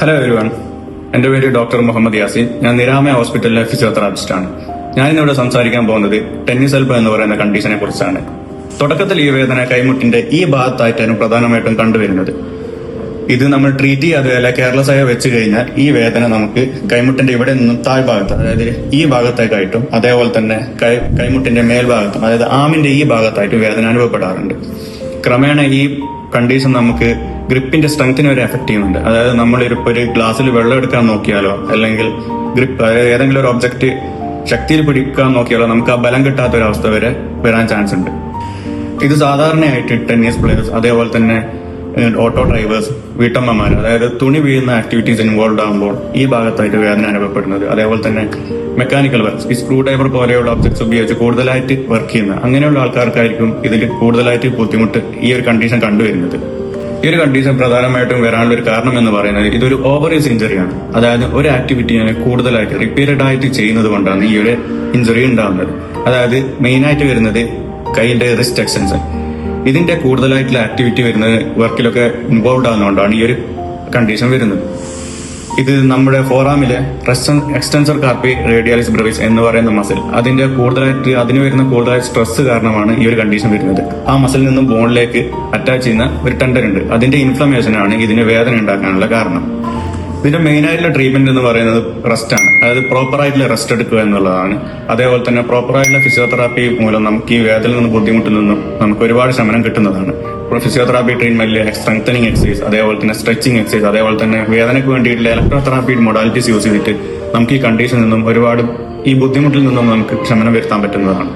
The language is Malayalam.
ഹലോ എവരിവൺ എന്റെ പേര് ഡോക്ടർ മുഹമ്മദ് യാസിൻ. ഞാൻ നിരാമയ ഹോസ്പിറ്റലിലെ ഫിസിയോതെറാപ്പിസ്റ്റ് ആണ്. ഞാൻ ഇന്നിവിടെ സംസാരിക്കാൻ പോകുന്നത് ടെന്നിസ് എൽബ എന്ന് പറയുന്ന കണ്ടീഷനെ കുറിച്ചാണ്. തുടക്കത്തിൽ ഈ വേദന കൈമുട്ടിന്റെ ഈ ഭാഗത്തായിട്ടാണ് പ്രധാനമായിട്ടും കണ്ടുവരുന്നത്. ഇത് നമ്മൾ ട്രീറ്റ് ചെയ്യാതെ അല്ല കെയർലെസ് ആയി വെച്ച് കഴിഞ്ഞാൽ ഈ വേദന നമുക്ക് കൈമുട്ടിന്റെ ഇവിടെ നിന്നും താഴ്ഭാഗത്ത് അതായത് ഈ ഭാഗത്തേക്കായിട്ടും അതേപോലെ തന്നെ കൈ കൈമുട്ടിന്റെ മേൽഭാഗത്തും അതായത് ആമിന്റെ ഈ ഭാഗത്തായിട്ടും വേദന അനുഭവപ്പെടാറുണ്ട്. ക്രമേണ ഈ കണ്ടീഷൻ നമുക്ക് ഗ്രിപ്പിന്റെ സ്ട്രെങ്തിനെ വരെ എഫക്ട് ചെയ്യുന്നുണ്ട്. അതായത് നമ്മൾ ഒരു ഗ്ലാസ്സിൽ വെള്ളം എടുക്കാൻ നോക്കിയാലോ അല്ലെങ്കിൽ ഗ്രിപ്പ് ഏതെങ്കിലും ഒരു ഒബ്ജക്റ്റ് ശക്തിയിൽ പിടിക്കാൻ നോക്കിയാലോ നമുക്ക് ആ ബലം കിട്ടാത്ത ഒരു അവസ്ഥ വരെ വരാൻ ചാൻസ് ഉണ്ട്. ഇത് സാധാരണയായിട്ട് ടെന്നീസ് പ്ലെയേഴ്സ് അതേപോലെ തന്നെ ഓട്ടോ ഡ്രൈവേഴ്സ് വീട്ടമ്മമാർ അതായത് തുണി വീഴുന്ന ആക്ടിവിറ്റീസ് ഇൻവോൾവ് ആകുമ്പോൾ ഈ ഭാഗത്തായിട്ട് വേദന അനുഭവപ്പെടുന്നത്. അതേപോലെ തന്നെ മെക്കാനിക്കൽ വർക്ക് ഈ സ്ക്രൂ ഡ്രൈവർ പോലെയുള്ള ഒബ്ജക്ട്സ് ഉപയോഗിച്ച് കൂടുതലായിട്ട് വർക്ക് ചെയ്യുന്ന അങ്ങനെയുള്ള ആൾക്കാർക്കായിരിക്കും ഇതിൽ കൂടുതലായിട്ട് ബുദ്ധിമുട്ട് ഈ ഒരു കണ്ടീഷൻ കണ്ടുവരുന്നത്. ഈ ഒരു കണ്ടീഷൻ പ്രധാനമായിട്ടും വരാനുള്ള ഒരു കാരണം എന്ന് പറയുന്നത് ഇതൊരു ഓവറേസ് ഇഞ്ചറിയാണ് അതായത് ഒരു ആക്ടിവിറ്റിനെ കൂടുതലായിട്ട് റിപ്പീറ്റഡ് ആയിട്ട് ചെയ്യുന്നത് കൊണ്ടാണ് ഈ ഒരു ഇഞ്ചറി ഉണ്ടാകുന്നത് അതായത് മെയിൻ ആയിട്ട് വരുന്നത് കൈയിന്റെ റിസ്റ്റ് എക്സ്റ്റൻഷൻ ഇതിന്റെ കൂടുതലായിട്ടുള്ള ആക്ടിവിറ്റി വരുന്നത് വർക്കിലൊക്കെ ഇൻവോൾവ് ആകുന്നതുകൊണ്ടാണ് ഈ ഒരു കണ്ടീഷൻ വരുന്നത്. ഇത് നമ്മുടെ ഫോറാമിലെ എക്സ്റ്റൻസർ കാർപ്പി റേഡിയാലിസ് ബ്രവിസ് എന്ന് പറയുന്ന മസിൽ. അതിന്റെ കൂടുതലായിട്ട് അതിന് വരുന്ന കൂടുതലായിട്ട് സ്ട്രെസ് കാരണമാണ് ഈ ഒരു കണ്ടീഷൻ വരുന്നത്. ആ മസിൽ നിന്നും ബോണിലേക്ക് അറ്റാച്ച് ചെയ്യുന്ന ഒരു ടെൻഡർ ഉണ്ട്. അതിന്റെ ഇൻഫ്ലമേഷൻ ആണ് ഇതിന് വേദന ഉണ്ടാക്കാനുള്ള കാരണം. ഇതിന്റെ മെയിൻ ആയിട്ടുള്ള ട്രീറ്റ്മെന്റ് എന്ന് പറയുന്നത് റെസ്റ്റ് ആണ്. അതായത് പ്രോപ്പർ ആയിട്ടുള്ള റെസ്റ്റ് എടുക്കുക എന്നുള്ളതാണ്. അതേപോലെ തന്നെ പ്രോപ്പർ ആയിട്ടുള്ള ഫിസിയോതെറാപ്പി മൂലം നമുക്ക് ഈ വേദനയിൽ നിന്ന് ബുദ്ധിമുട്ടിൽ നിന്നും നമുക്ക് ഒരുപാട് ശമനം കിട്ടുന്നതാണ്. ഇപ്പോൾ ഫിസിയോതെറാപ്പി ട്രീറ്റ്മെന്റിൽ സ്ട്രെങ്തനിങ് എക്സസൈസ് അതേപോലെ തന്നെ സ്ട്രെച്ചിങ് എക്സസൈസ് അതേപോലെ തന്നെ വേദനയ്ക്ക് വേണ്ടിയിട്ടുള്ള ഇലക്ട്രോതെറാപ്പി മൊഡാലിറ്റീസ് യൂസ് ചെയ്തിട്ട് നമുക്ക് ഈ കണ്ടീഷനിൽ നിന്നും ഒരുപാട് ഈ ബുദ്ധിമുട്ടിൽ നിന്നും നമുക്ക് ശമനം വരുത്താൻ പറ്റുന്നതാണ്.